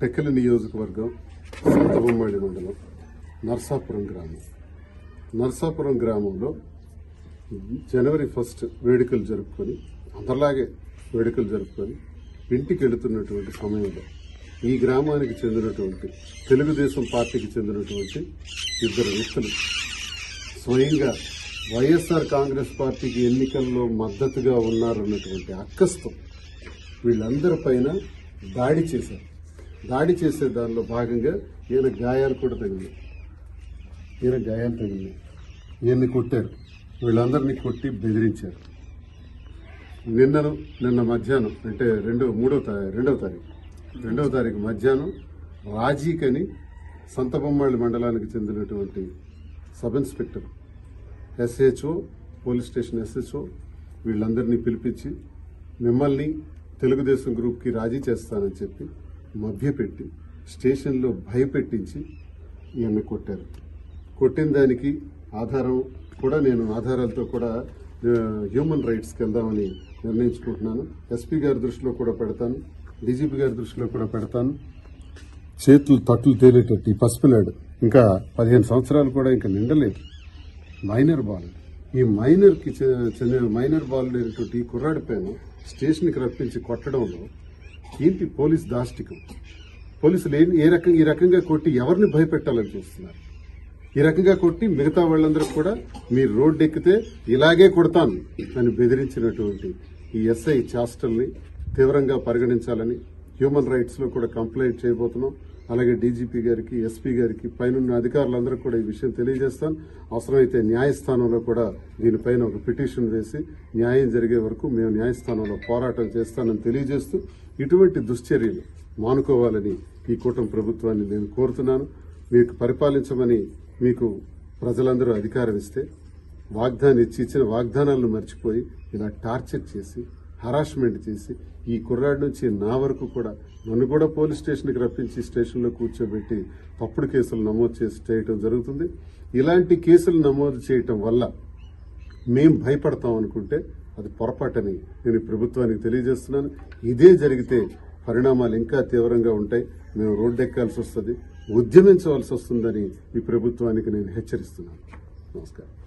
టెక్కల నియోజకవర్గం సంతబొమ్మాడి మండలం నర్సాపురం గ్రామం. నర్సాపురం గ్రామంలో జనవరి ఫస్ట్ వేడుకలు జరుపుకొని అందరిలాగే వేడుకలు జరుపుకొని ఇంటికి వెళుతున్నటువంటి సమయంలో ఈ గ్రామానికి చెందినటువంటి తెలుగుదేశం పార్టీకి చెందినటువంటి ఇద్దరు వ్యక్తులు స్వయంగా వైఎస్ఆర్ కాంగ్రెస్ పార్టీకి ఎన్నికల్లో మద్దతుగా ఉన్నారన్నటువంటి అక్కస్తో వీళ్ళందరి పైన దాడి చేశారు. దాడి చేసే దానిలో భాగంగా ఈయన గాయాలు కూడా తగిలి ఈయన గాయాలు తగిలి ఈయన్ని కొట్టారు. వీళ్ళందరినీ కొట్టి బెదిరించారు. నిన్నను నిన్న మధ్యాహ్నం అంటే రెండో మూడో తారీఖు రెండవ తారీఖు రెండవ తారీఖు మధ్యాహ్నం రాజీకని సంతబొమ్మాళి మండలానికి చెందినటువంటి sub inspector SHO police station SHO వీళ్ళందరినీ పిలిపించి మిమ్మల్ని తెలుగుదేశం గ్రూప్కి రాజీ చేస్తానని చెప్పి మభ్యపెట్టి స్టేషన్లో భయపెట్టించి ఈమె కొట్టారు. కొట్టిన దానికి ఆధారం కూడా నేను ఆధారాలతో కూడా హ్యూమన్ రైట్స్కి వెళ్దామని నిర్ణయించుకుంటున్నాను. ఎస్పీ గారి దృష్టిలో కూడా పెడతాను. డీజీపీ గారి దృష్టిలో కూడా పెడతాను. చేతులు తట్లు తేలేటట్టు ఈ పసిపిల్లాడు ఇంకా పదిహేను సంవత్సరాలు కూడా ఇంకా నిండలేదు. మైనర్ బాల్. ఈ మైనర్కి చెందిన మైనర్ బాల్ లేనటువంటి ఈ కుర్రాడి పైన రప్పించి కొట్టడంలో ఏంటి పోలీస్ దాష్టికం? పోలీసులు ఏం ఏ రకంగా ఈ రకంగా కొట్టి ఎవరిని భయపెట్టాలని చూస్తున్నారు? ఈ రకంగా కొట్టి మిగతా వాళ్ళందరూ కూడా మీరు రోడ్డు ఎక్కితే ఇలాగే కొడతాను అని బెదిరించినటువంటి ఈ ఎస్ఐ చాస్టల్ని తీవ్రంగా పరిగణించాలని హ్యూమన్ రైట్స్లో కూడా కంప్లైంట్ చేయబోతున్నాం. అలాగే డీజీపీ గారికి ఎస్పీ గారికి పైనున్న అధికారులందరూ కూడా ఈ విషయం తెలియజేస్తాను. అవసరమైతే న్యాయస్థానంలో కూడా దీనిపైన ఒక పిటిషన్ వేసి న్యాయం జరిగే వరకు మేము న్యాయస్థానంలో పోరాటం చేస్తానని తెలియజేస్తూ ఇటువంటి దుశ్చర్యలు మానుకోవాలని ఈ కూటమి ప్రభుత్వాన్ని నేను కోరుతున్నాను. మీకు పరిపాలించమని మీకు ప్రజలందరూ అధికారం ఇస్తే వాగ్దానం ఇచ్చి ఇచ్చిన వాగ్దానాలను మర్చిపోయి ఇలా టార్చర్ చేసి హరాస్మెంట్ చేసి ఈ కుర్రాడి నుంచి నా వరకు కూడా నన్ను కూడా పోలీస్ స్టేషన్కి రప్పించి స్టేషన్లో కూర్చోబెట్టి తప్పుడు కేసులు నమోదు చేసి చేయటం జరుగుతుంది. ఇలాంటి కేసులు నమోదు చేయటం వల్ల మేం భయపడతాం అనుకుంటే అది పొరపాటని నేను ప్రభుత్వానికి తెలియజేస్తున్నాను. ఇదే జరిగితే పరిణామాలు ఇంకా తీవ్రంగా ఉంటాయి. మేము రోడ్డెక్కాల్సి వస్తుంది. ఉద్యమించవలసి వస్తుందని ఈ ప్రభుత్వానికి నేను హెచ్చరిస్తున్నాను. నమస్కారం.